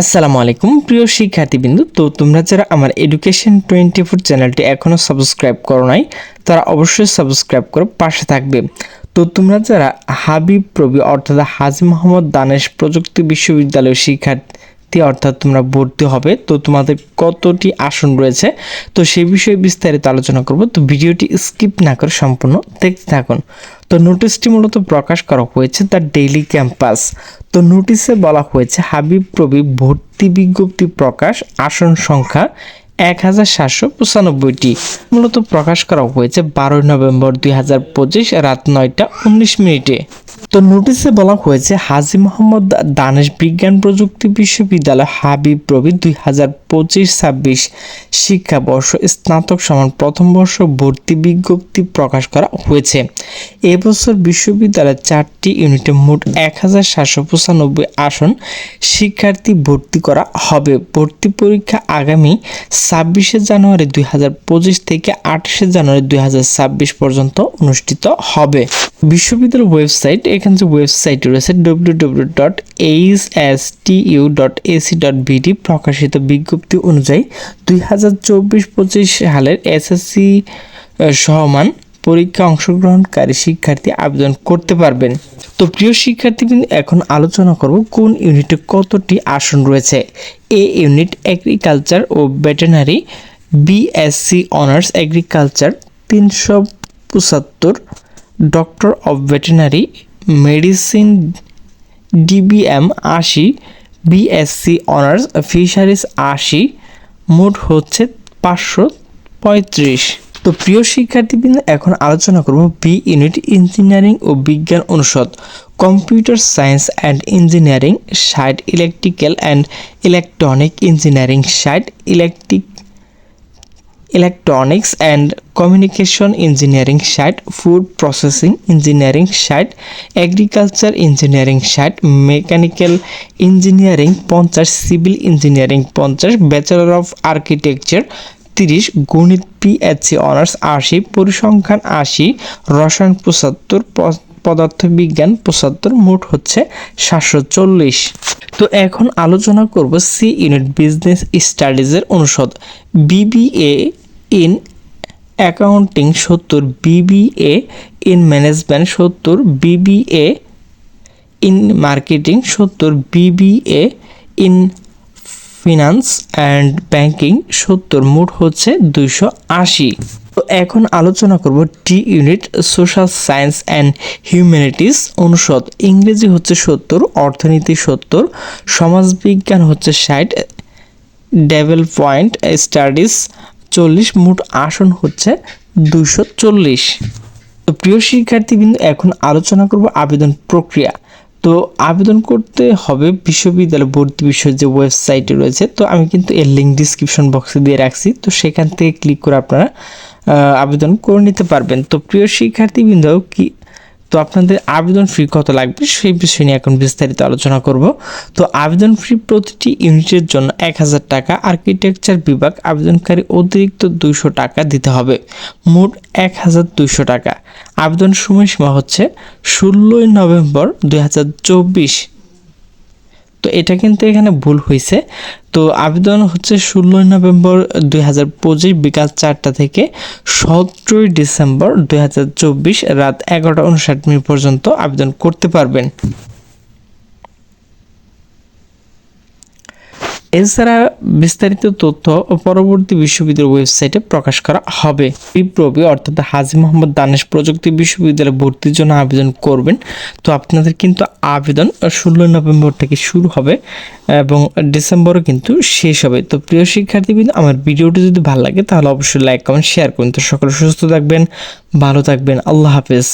আসসালামু আলাইকুম, প্রিয় শিক্ষার্থীবৃন্দু। তো তোমরা যারা আমার এডুকেশন টোয়েন্টি ফোর চ্যানেলটি এখনও সাবস্ক্রাইব করো নাই, তারা অবশ্যই সাবস্ক্রাইব করে পাশে থাকবে। তো তোমরা যারা হাবিব প্রবি অর্থাৎ হাজি মোহাম্মদ দানেশ প্রযুক্তি বিশ্ববিদ্যালয়ের শিক্ষার্থী অর্থাৎ তোমরা ভর্তি হবে, তো তোমাদের কতটি আসন রয়েছে, তো সেই বিষয়ে বিস্তারিত আলোচনা করব। তো ভিডিওটি স্কিপ না করে সম্পূর্ণ দেখতে থাকুন। তো নোটিশটি মূলত প্রকাশ করা হয়েছে তার ডেইলি ক্যাম্পাস। তো নোটিশে বলা হয়েছে, হাবিব প্রবি ভর্তি বিজ্ঞপ্তি প্রকাশ, আসন সংখ্যা এক হাজার সাতশো পঁচানব্বইটি। মূলত প্রকাশ করা হয়েছে বারোই নভেম্বর দুই হাজার পঁচিশ রাত নয়টা উনিশ মিনিটে। তো নোটিশে বলা হয়েছে, হাজি মোহাম্মদ দানেশ বিজ্ঞান প্রযুক্তি বিশ্ববিদ্যালয় হাবিব প্রবি দুই হাজার পঁচিশ ছাব্বিশ শিক্ষাবর্ষ স্নাতক সমান প্রথম বর্ষ ভর্তি বিজ্ঞপ্তি প্রকাশ করা হয়েছে। এবছর বিশ্ববিদ্যালয়ের চারটি ইউনিটে মোট এক হাজার সাতশো পঁচানব্বই আসন শিক্ষার্থী ভর্তি করা হবে। ভর্তি পরীক্ষা আগামী ছাব্বিশে জানুয়ারি দুই হাজার পঁচিশ থেকে আঠাশে জানুয়ারি দুই হাজার ছাব্বিশ পর্যন্ত অনুষ্ঠিত হবে। বিশ্ববিদ্যালয়ের ওয়েবসাইট, এখানে যে ওয়েবসাইট রয়েছে W W dot H S T U dot AC dot BD প্রকাশিত বিজ্ঞপ্তি অনুযায়ী দুই হাজার চব্বিশ পঁচিশ সালের এসএসসি সহমান পরীক্ষা অংশগ্রহণকারী শিক্ষার্থী আবেদন করতে পারবেন। তো প্রিয় শিক্ষার্থীবৃন্দ, এখন আলোচনা করব কোন ইউনিটে কতটি আসন রয়েছে? এ ইউনিট এগ্রিকালচার ও ভেটেনারি বিএসসি অনার্স এগ্রিকালচার তিনশো পঁচাত্তর doctor of veterinary medicine DBM আশি বিএসসি অনার্স ফিশারিজ আশি, মোট হচ্ছে পাঁচশো পঁয়ত্রিশ। তো প্রিয় শিক্ষার্থীবৃন্দ, এখন আলোচনা করব বি ইউনিট ইঞ্জিনিয়ারিং ও বিজ্ঞান অনুষদ কম্পিউটার সায়েন্স অ্যান্ড ইঞ্জিনিয়ারিং ষাট ইলেকট্রিক্যাল অ্যান্ড ইলেকট্রনিক ইঞ্জিনিয়ারিং ষাট electric electronics and communication engineering ষাট ফুড প্রসেসিং ইঞ্জিনিয়ারিং ষাট এগ্রিকালচার ইঞ্জিনিয়ারিং ষাট মেকানিক্যাল ইঞ্জিনিয়ারিং পঞ্চাশ সিভিল ইঞ্জিনিয়ারিং পঞ্চাশ ব্যাচেলর অফ আর্কিটেকচার তিরিশ গণিত পিএইচসি অনার্স আশি, পরিসংখ্যান আশি, রসায়ন পঁচাত্তর পদার্থবিজ্ঞান পঁচাত্তর, মোট হচ্ছে সাতশো চল্লিশ। তো এখন আলোচনা করব সি ইউনিট বিজনেস স্টাডিজের অনুষদ। বিবিএ ইন অ্যাকাউন্টিং সত্তর বিবিএ ইন ম্যানেজমেন্ট সত্তর বিবিএ ইন মার্কেটিং সত্তর BBA in finance and banking সত্তর, মোট হচ্ছে দুইশো আশি। তো এখন আলোচনা করব D unit social science and humanities অনুষদ। ইংরেজি হচ্ছে সত্তর, অর্থনীতি সত্তর, সমাজবিজ্ঞান হচ্ছে ষাট ডেভেল পয়েন্ট স্টাডিজ চল্লিশ, মোট আসন হচ্ছে দুশো চল্লিশ। তো প্রিয় শিক্ষার্থীবৃন্দ, এখন আলোচনা করব আবেদন প্রক্রিয়া। তো আবেদন করতে হবে বিশ্ববিদ্যালয় ভর্তি বিষয়ের যে ওয়েবসাইটে রয়েছে, তো আমি কিন্তু এর লিঙ্ক ডিসক্রিপশন বক্সে দিয়ে রাখছি। তো সেখান থেকে ক্লিক করে আপনারা আবেদন করে নিতে পারবেন। তো প্রিয় শিক্ষার্থীবৃন্দ, কি তো আপনাদের আবেদন ফি কত লাগবে সেই বিষয় নিয়ে এখন বিস্তারিত আলোচনা করব। তো আবেদন ফি প্রতিটি ইউনিটের জন্য এক হাজার টাকা আর্কিটেকচার বিভাগ আবেদনকারী অতিরিক্ত দুইশো টাকা দিতে হবে। মোট এক হাজার দুইশো টাকা। আবেদন সময়সীমা হচ্ছে ষোলোই নভেম্বর দুই হাজার চব্বিশ। তো এটা কিন্তু এখানে ভুল হয়েছে তো আবেদন হচ্ছে ষোলোই নভেম্বর দুই হাজার পঁচিশ বিকাল চারটা থেকে সতেরোই ডিসেম্বর দুই হাজার চব্বিশ রাত এগারোটা উনষাট মিনিট পর্যন্ত আবেদন করতে পারবেন। এছাড়া বিস্তারিত তথ্য পরবর্তী বিশ্ববিদ্যালয়ের ওয়েবসাইটে প্রকাশ করা হবে। বিপ্রবি অর্থাৎ হাজি মোহাম্মদ দানেশ প্রযুক্তি বিশ্ববিদ্যালয়ে ভর্তির জন্য আবেদন করবেন। তো আপনাদের কিন্তু আবেদন ষোলোই নভেম্বর থেকে শুরু হবে এবং ডিসেম্বরও কিন্তু শেষ হবে। তো প্রিয় শিক্ষার্থীবৃন্দ, আমার ভিডিওটি যদি ভালো লাগে তাহলে অবশ্যই লাইক, কমেন্ট, শেয়ার করুন। তো সকলে সুস্থ থাকবেন, ভালো থাকবেন। আল্লাহ হাফেজ।